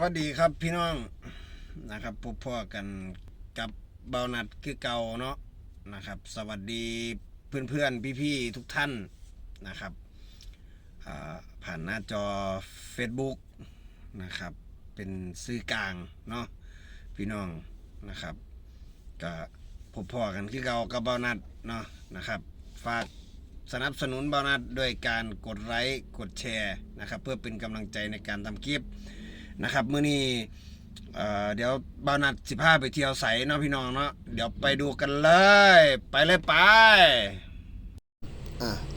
วัสดีครับพี่น้องนะครับพบพ่อกันกับเบานัดคือเก่าเนาะนะครับ สวัสดีเพื่อนๆพี่ๆทุกท่านนะครับผ่านหน้าจอ Facebook นะครับ เป็นซื้อกลางเนาะพี่น้องนะครับก็พบพ่อกันคือเก่ากับเบานัดเนาะนะครับฝากสนับสนุนเบานัดด้วยการกดไลค์กดแชร์นะครับ เพื่อเป็นกำลังใจในการทำคลิป นะครับมื้อนี้เดี๋ยวบาวนัดสิพาไปเที่ยวใสเนาะพี่น้องเนาะเดี๋ยวไปดูกันเลย ไปเลยไป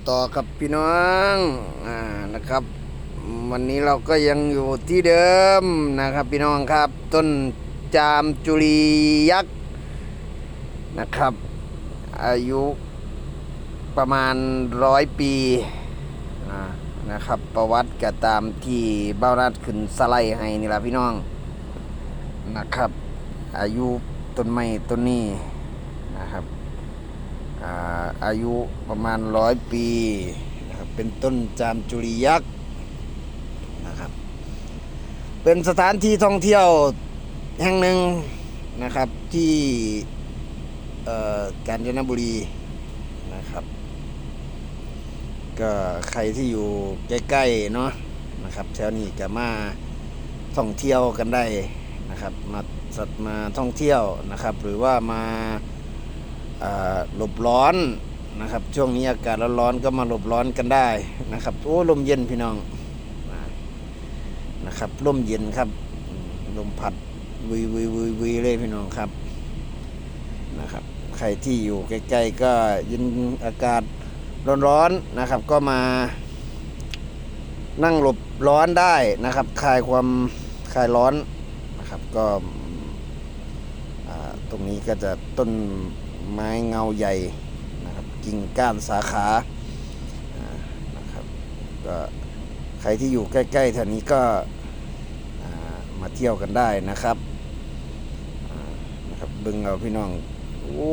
ต่อกับพี่น้องอ่านะครับ วันนี้เราก็ยังอยู่ที่เดิมนะครับพี่น้องครับ ต้นจามจุลียักษ์นะครับ อายุประมาณร้อยปี นะครับ ประวัติก็ตามที่เบ้านัดขึ้นสไลด์ให้นี่ละพี่น้องนะครับ อายุต้นไม้ต้นนี้นะครับอาอายุประมาณร้อยปีนะครับเป็นต้นจามจุรียักษ์นะครับ เป็นสถานที่ท่องเที่ยวแห่งหนึ่งนะครับที่กาญจนบุรีนะครับ ก็ใครที่อยู่ใกล้ๆเนาะนะครับแถวนี้ก็มาท่องเที่ยวกันได้นะครับ มาสัตว์มาท่องเที่ยวนะครับ หรือว่ามาหลบร้อนนะครับ ช่วงนี้อากาศร้อนๆก็มาหลบร้อนกันได้นะครับโอ้ลมเย็นพี่น้องนะครับลมเย็นครับลมพัดวีวีวีวีเลยพี่น้องครับนะครับ ใครที่อยู่ใกล้ๆก็ย็นอากาศ ร้อนๆนะครับ ก็มานั่งหลบร้อนได้นะครับคลายความคลายร้อนนะครับก็ตรงนี้ก็จะต้นไม้เงาใหญ่นะครับกิ่งก้านสาขานะครับก็ใครที่อยู่ใกล้ๆแถวนี้ก็มาเที่ยวกันได้นะครับนะครับบึงเอาพี่น้องโอ้